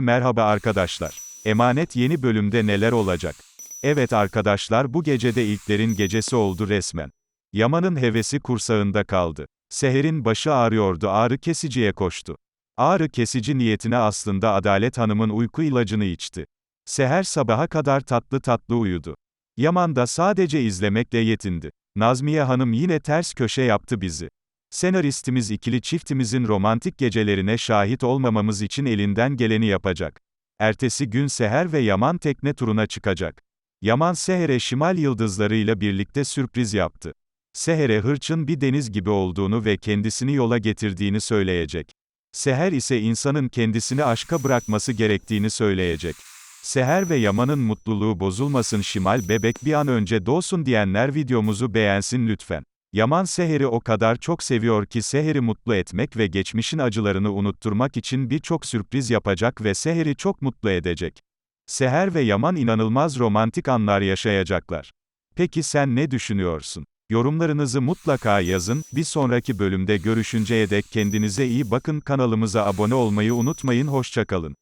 Merhaba arkadaşlar. Emanet yeni bölümde neler olacak? Evet arkadaşlar bu gecede ilklerin gecesi oldu resmen. Yaman'ın hevesi kursağında kaldı. Seher'in başı ağrıyordu ağrı kesiciye koştu. Ağrı kesici niyetine aslında Adalet Hanım'ın uyku ilacını içti. Seher sabaha kadar tatlı tatlı uyudu. Yaman da sadece izlemekle yetindi. Nazmiye Hanım yine ters köşe yaptı bizi. Senaristimiz ikili çiftimizin romantik gecelerine şahit olmamamız için elinden geleni yapacak. Ertesi gün Seher ve Yaman tekne turuna çıkacak. Yaman Seher'e şimal yıldızlarıyla birlikte sürpriz yaptı. Seher'e hırçın bir deniz gibi olduğunu ve kendisini yola getirdiğini söyleyecek. Seher ise insanın kendisini aşka bırakması gerektiğini söyleyecek. Seher ve Yaman'ın mutluluğu bozulmasın Şimal bebek bir an önce doğsun diyenler videomuzu beğensin lütfen. Yaman Seher'i o kadar çok seviyor ki Seher'i mutlu etmek ve geçmişin acılarını unutturmak için birçok sürpriz yapacak ve Seher'i çok mutlu edecek. Seher ve Yaman inanılmaz romantik anlar yaşayacaklar. Peki sen ne düşünüyorsun? Yorumlarınızı mutlaka yazın, bir sonraki bölümde görüşünceye dek kendinize iyi bakın kanalımıza abone olmayı unutmayın hoşçakalın.